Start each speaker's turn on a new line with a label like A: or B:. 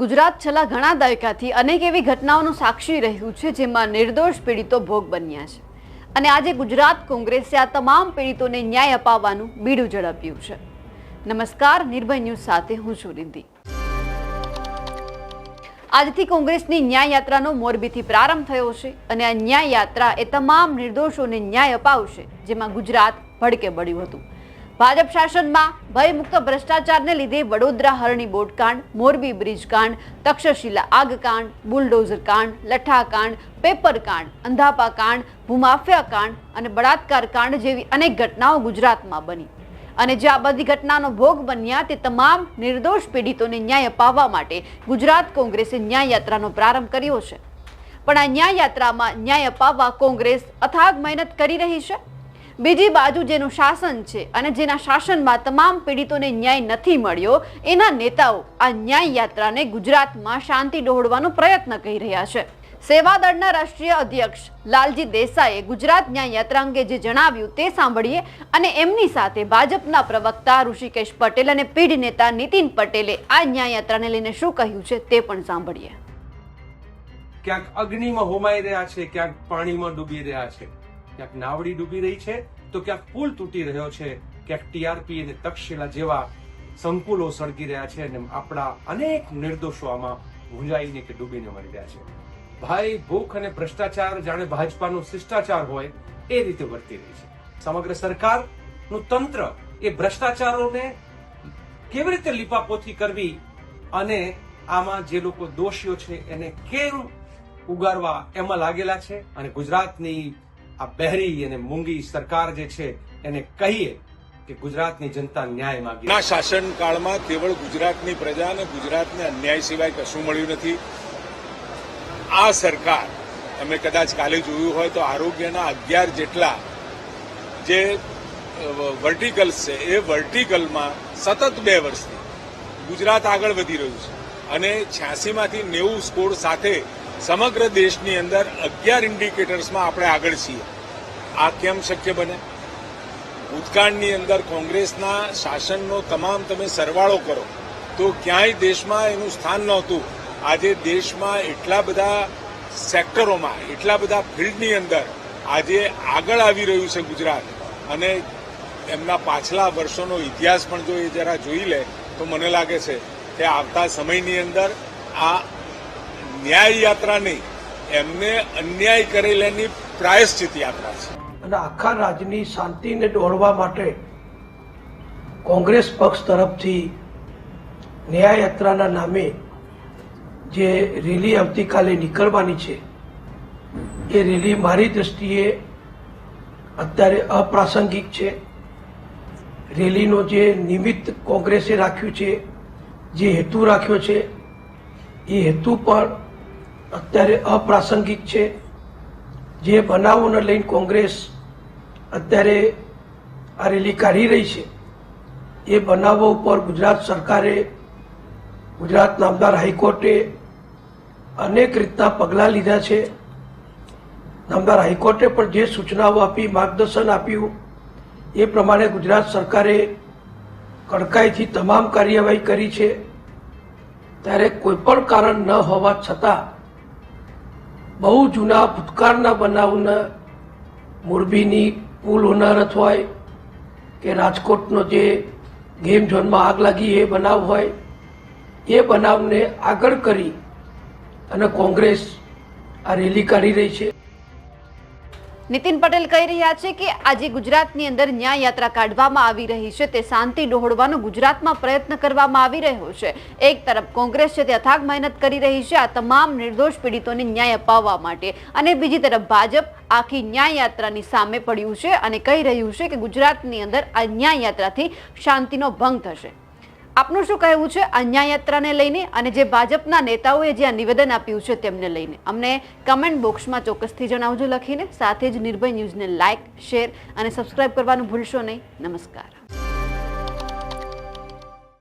A: ગુજરાત છેલ્લા ઘણા દાયકાથી અનેક એવી ઘટનાઓનું સાક્ષી રહ્યું છે જેમાં નિર્દોષ પીડિતો ભોગ બન્યા છે. અને આજે ગુજરાત કોંગ્રેસે આ તમામ પીડિતોને ન્યાય અપાવવાનું બીડું ઝડપ્યું છે. નમસ્કાર, નિર્ભય ન્યૂઝ સાથે હું છું રિદ્ધિ. આજથી કોંગ્રેસની ન્યાય યાત્રાનો મોરબીથી પ્રારંભ થયો છે અને આ ન્યાય યાત્રા એ તમામ નિર્દોષોને ન્યાય અપાવશે, જેમાં ગુજરાત ભડકે બળ્યું હતું. ભાજપ શાસનમાં ભયમુક્ત ભ્રષ્ટાચારને લીધે વડોદરા હરણી બોટ કાંડ મોરબી બ્રિજ કાંડ, તક્ષશિલા આગ કાંડ, બુલડોઝર કાંડ, લઠ્ઠા કાંડ, પેપર કાંડ, અંધાપા કાંડ, ભૂમાફિયા કાંડ અને બળાત્કાર કાંડ જેવી અનેક ઘટનાઓ ગુજરાતમાં બની. અને જે આ બધી ઘટનાનો ભોગ બન્યા તે તમામ નિર્દોષ પીડિતોને ન્યાય અપાવવા માટે ગુજરાત કોંગ્રેસે ન્યાય યાત્રાનો પ્રારંભ કર્યો છે. પણ આ ન્યાય યાત્રામાં ન્યાય અપાવવા કોંગ્રેસ અથાગ મહેનત કરી રહી છે? બીજી બાજુ જેનું શાસન છે અને જેના શાસનમાં તમામ પીડિતોને ન્યાય નથી મળ્યો, એના નેતાઓ આ ન્યાય યાત્રાને ગુજરાતમાં શાંતિ ડહોળવાનો પ્રયત્ન કરી રહ્યા છે. સેવાદળના રાષ્ટ્રીય અધ્યક્ષ લાલજી દેસાઈએ ગુજરાત ન્યાય યાત્રા અંગે જે જણાવ્યું તે સાંભળીએ અને એમની સાથે ભાજપના પ્રવક્તા ઋષિકેશ પટેલ અને પીઢ નેતા નીતિન પટેલે આ ન્યાય યાત્રાને લઈને શું કહ્યું છે તે પણ સાંભળીએ.
B: ક્યાંક અગ્નિમાં હોમાઈ રહ્યા છે, ક્યાંક પાણીમાં ડૂબી રહ્યા છે. ક્યાંક નાવડી ડૂબી રહી છે, તો ક્યાંક પુલ તૂટી રહ્યો છે. ક્યાંક ટીઆરપી અને તક્ષશિલા જેવા સંકુલો સળગી રહ્યા છે અને આપણા અનેક નિર્દોષો આમાં ભૂંજાઈને કે ડૂબીને મરી રહ્યા છે. ભાઈ, ભૂખ અને ભ્રષ્ટાચાર જાણે ભાજપાનો શિષ્ટાચાર હોય, એ રીતે વર્તી રહી છે. સમગ્ર સરકારનું તંત્ર એ ભ્રષ્ટાચારોને કેવી રીતે લીપાપોથી કરવી અને આમાં જે લોકો દોષીઓ છે એને કેમ ઉગારવા એમાં લાગેલા છે? અને ગુજરાતની આ બહેરી અને મૂંગી સરકાર જે છે, એને કહીએ કે ગુજરાતની જનતા ન્યાય માંગી.
C: ના, શાસનકાળમાં કેવળ ગુજરાતની પ્રજા અને ગુજરાતને અન્યાય સિવાય કશું મળ્યું નથી. આ સરકાર, તમે કદાચ કાલે જોયું હોય તો આરોગ્યના અગિયાર જેટલા જે વર્ટિકલ્સ છે, એ વર્ટિકલમાં સતત બે વર્ષથી ગુજરાત આગળ વધી રહ્યું છે. અને છ્યાસીમાંથી નેવું સ્કોર સાથે સમગ્ર દેશની અંદર અગિયાર ઇન્ડિકેટર્સમાં આપણે આગળ છીએ. આ કેમ શક્ય બને? ભૂતકાળની અંદર કોંગ્રેસના શાસનનો તમામ તમે સરવાળો કરો, તો ક્યાંય દેશમાં એનું સ્થાન નહોતું. આજે દેશમાં એટલા બધા સેક્ટરોમાં, એટલા બધા ફિલ્ડની અંદર આજે આગળ આવી રહ્યું છે ગુજરાત. અને એમના પાછલા વર્ષોનો ઇતિહાસ પણ જો એ જરા જોઈ લે, તો મને લાગે છે કે આવતા સમયની અંદર આ ન્યાય યાત્રા નહીં, એમને અન્યાય કરેલાની પ્રાયશ્ચિત યાત્રા છે.
D: અને આખા રાજ્યની શાંતિને દોડવા માટે કોંગ્રેસ પક્ષ તરફથી ન્યાય યાત્રાના નામે જે રેલી આવતીકાલે નીકળવાની છે, એ રેલી મારી દ્રષ્ટિએ અત્યારે અપ્રાસંગિક છે. રેલીનો જે નિમિત્ત કોંગ્રેસે રાખ્યું છે, જે હેતુ રાખ્યો છે, એ હેતુ પણ અત્યારે અપ્રાસંગિક છે. જે બનાવોને લઈને કોંગ્રેસ અત્યારે આ રેલી કાઢી રહી છે, એ બનાવો ઉપર ગુજરાત સરકારે ગુજરાત નામદાર હાઈકોર્ટે અનેક રીતના પગલાં લીધા છે. નામદાર હાઈકોર્ટે પણ જે સૂચનાઓ આપી, માર્ગદર્શન આપ્યું, એ પ્રમાણે ગુજરાત સરકારે કડકાઈથી તમામ કાર્યવાહી કરી છે. ત્યારે કોઈ પણ કારણ ન હોવા છતાં બહુ જૂના ભૂતકાળના બનાવના મોરબીની પુલ હોનારત હોય કે રાજકોટનો જે ગેમ ઝોનમાં આગ લાગી એ બનાવ હોય, એ બનાવને આગળ કરી અને કોંગ્રેસ આ રેલી કાઢી રહી છે.
A: નીતિન પટેલ કહી રહ્યા છે કે આજે ગુજરાતની અંદર ન્યાય યાત્રા કાઢવામાં આવી રહી છે, તે શાંતિ ડહોળવાનો ગુજરાતમાં પ્રયત્ન કરવામાં આવી રહ્યો છે. એક તરફ કોંગ્રેસ છે, તે અથાગ મહેનત કરી રહી છે, આ તમામ નિર્દોષ પીડિતોને ન્યાય અપાવવા માટે. અને બીજી તરફ ભાજપ આખી ન્યાય યાત્રાની સામે પડ્યું છે અને કહી રહ્યું છે કે ગુજરાતની અંદર આ ન્યાય યાત્રાથી શાંતિનો ભંગ થશે. આપનું શું કહેવું છે? આ ન્યાય યાત્રાને લઈને અને જે ભાજપના નેતાઓએ જે આ નિવેદન આપ્યું છે તેમને લઈને. અમને કમેન્ટ બોક્સમાં ચોક્કસથી જણાવજો લખીને. સાથે જ નિર્ભય ન્યૂઝને લાઇક શેર અને સબસ્ક્રાઇબ કરવાનું ભૂલશો નહીં. નમસ્કાર.